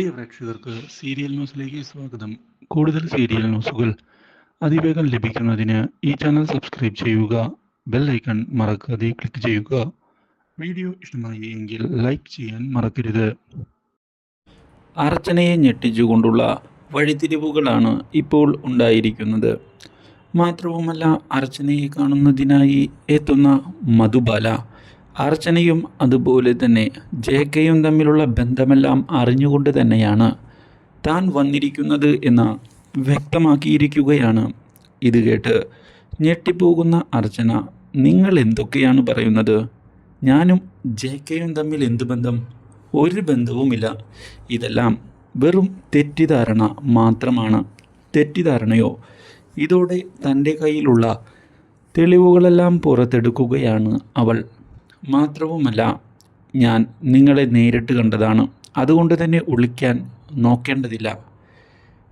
പ്രിയ പ്രേക്ഷകർക്ക് സീരിയൽ ന്യൂസിലേക്ക് സ്വാഗതം. കൂടുതൽ സീരിയൽ ന്യൂസുകൾ അതിവേഗം ലഭിക്കുന്നതിന് ഈ ചാനൽ സബ്സ്ക്രൈബ് ചെയ്യുക ബെൽ ഐക്കൺ മറക്കാതെ ക്ലിക്ക് ചെയ്യുക. വീഡിയോ ഇഷ്ടമായി എങ്കിൽ ലൈക്ക് ചെയ്യാൻ മറക്കരുത്. അർച്ചനയെ ഞെട്ടിച്ചുകൊണ്ടുള്ള വഴിത്തിരിവുകളാണ് ഇപ്പോൾ ഉണ്ടായിരിക്കുന്നത്. മാത്രവുമല്ല അർച്ചനയെ കാണുന്നതിനായി എത്തുന്ന മധുബാല അർച്ചനയും അതുപോലെ തന്നെ ജെ കെയും തമ്മിലുള്ള ബന്ധമെല്ലാം അറിഞ്ഞുകൊണ്ട് തന്നെയാണ് താൻ വന്നിരിക്കുന്നത് എന്ന് വ്യക്തമാക്കിയിരിക്കുകയാണ്. ഇത് കേട്ട് ഞെട്ടിപ്പോകുന്ന അർച്ചന നിങ്ങൾ എന്തൊക്കെയാണ് പറയുന്നത്? ഞാനും ജെ കെയും തമ്മിൽ എന്ത് ബന്ധം? ഒരു ബന്ധവുമില്ല. ഇതെല്ലാം വെറും തെറ്റിദ്ധാരണ മാത്രമാണ്. തെറ്റിദ്ധാരണയോ? ഇതോടെ തന്റെ കയ്യിലുള്ള തെളിവുകളെല്ലാം പുറത്തെടുക്കുകയാണ് അവൾ. മാത്രവുമല്ല ഞാൻ നിങ്ങളെ നേരിട്ട് കണ്ടതാണ്. അതുകൊണ്ട് തന്നെ ഒളിക്കാൻ നോക്കേണ്ടതില്ല.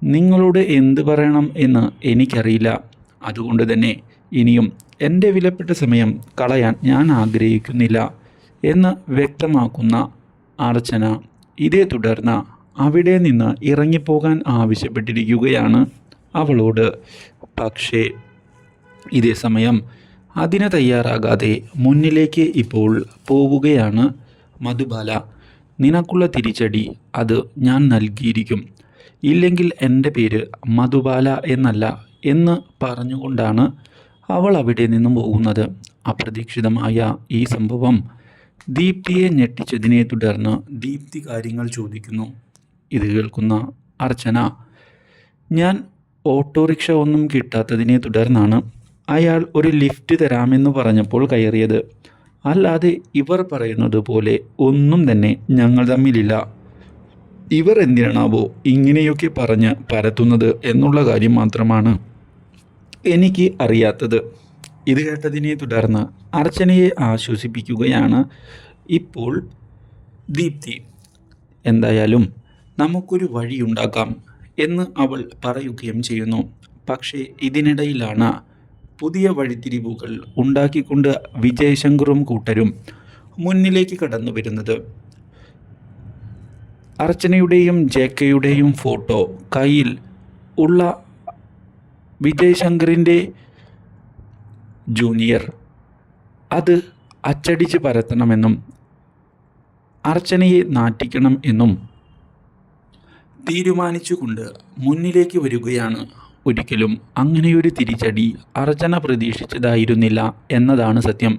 നിങ്ങളോട് എന്ത് പറയണം എന്ന് എനിക്കറിയില്ല. അതുകൊണ്ട് തന്നെ ഇനിയും എന്റെ വിലപ്പെട്ട സമയം കളയാൻ ഞാൻ ആഗ്രഹിക്കുന്നില്ല എന്ന് വ്യക്തമാക്കുന്ന അർച്ചന ഇതേ തുടർന്ന് അവിടെ നിന്ന് ഇറങ്ങിപ്പോകാൻ ആവശ്യപ്പെട്ടിരിക്കുകയാണ് അവളോട്. പക്ഷേ ഇതേ സമയം അതിന് തയ്യാറാകാതെ മുന്നിലേക്ക് ഇപ്പോൾ പോവുകയാണ് മധുബാല. നിനക്കുള്ള തിരിച്ചടി അത് ഞാൻ നൽകിയിരിക്കും. ഇല്ലെങ്കിൽ എന്റെ പേര് മധുബാല എന്നല്ല എന്ന് പറഞ്ഞുകൊണ്ടാണ് അവൾ അവിടെ നിന്നും പോകുന്നത്. അപ്രതീക്ഷിതമായ ഈ സംഭവം ദീപ്തിയെ ഞെട്ടിച്ചതിനെ തുടർന്ന് ദീപ്തി കാര്യങ്ങൾ ചോദിക്കുന്നു. ഇത് കേൾക്കുന്ന അർച്ചന ഞാൻ ഓട്ടോറിക്ഷ ഒന്നും കിട്ടാത്തതിനെ തുടർന്നാണ് അയാൾ ഒരു ലിഫ്റ്റ് തരാമെന്ന് പറഞ്ഞപ്പോൾ കയറിയത്. അല്ലാതെ ഇവർ പറയുന്നത് പോലെ ഒന്നും തന്നെ ഞങ്ങൾ തമ്മിലില്ല. ഇവർ എന്തിനാണാവോ ഇങ്ങനെയൊക്കെ പറഞ്ഞ് പരത്തുന്നത് എന്നുള്ള കാര്യം മാത്രമാണ് എനിക്ക് അറിയാത്തത്. ഇത് കേട്ടതിനെ തുടർന്ന് അർച്ചനയെ ആശ്വസിപ്പിക്കുകയാണ് ഇപ്പോൾ ദീപ്തി. എന്തായാലും നമുക്കൊരു വഴിയുണ്ടാക്കാം എന്ന് അവൾ പറയുകയും ചെയ്യുന്നു. പക്ഷേ ഇതിനിടയിലാണ് പുതിയ വഴിത്തിരിവുകൾ ഉണ്ടാക്കിക്കൊണ്ട് വിജയശങ്കറും കൂട്ടരും മുന്നിലേക്ക് കടന്നു വരുന്നത്. അർച്ചനയുടെയും ജേക്കയുടെയും ഫോട്ടോ കയ്യിൽ ഉള്ള വിജയശങ്കറിന്റെ ജൂനിയർ. അത് അച്ചടിച്ച് പരത്തണമെന്നും അർച്ചനയെ നാറ്റിക്കണം എന്നും തീരുമാനിച്ചുകൊണ്ട് മുന്നിലേക്ക് വരികയാണ് ഒരിക്കലും അങ്ങനെയൊരു തിരിച്ചടി അർച്ചന പ്രതീക്ഷിച്ചതായിരുന്നില്ല എന്നതാണ് സത്യം.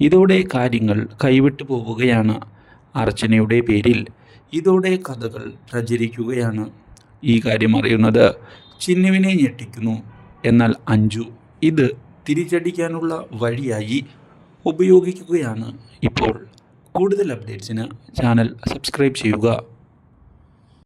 ഇതോടെ കാര്യങ്ങൾ കൈവിട്ടു പോവുകയാണ് അർച്ചനയുടെ പേരിൽ. ഇതോടെ കഥകൾ പ്രചരിക്കുകയാണ്. ഈ കാര്യം അറിയുന്നത് ചിന്നുവിനെ ഞെട്ടിക്കുന്നു. എന്നാൽ അഞ്ജു ഇത് തിരിച്ചടിക്കാനുള്ള വഴിയായി ഉപയോഗിക്കുകയാണ്. ഇപ്പോൾ കൂടുതൽ അപ്ഡേറ്റ്സിന് ചാനൽ സബ്സ്ക്രൈബ് ചെയ്യുക.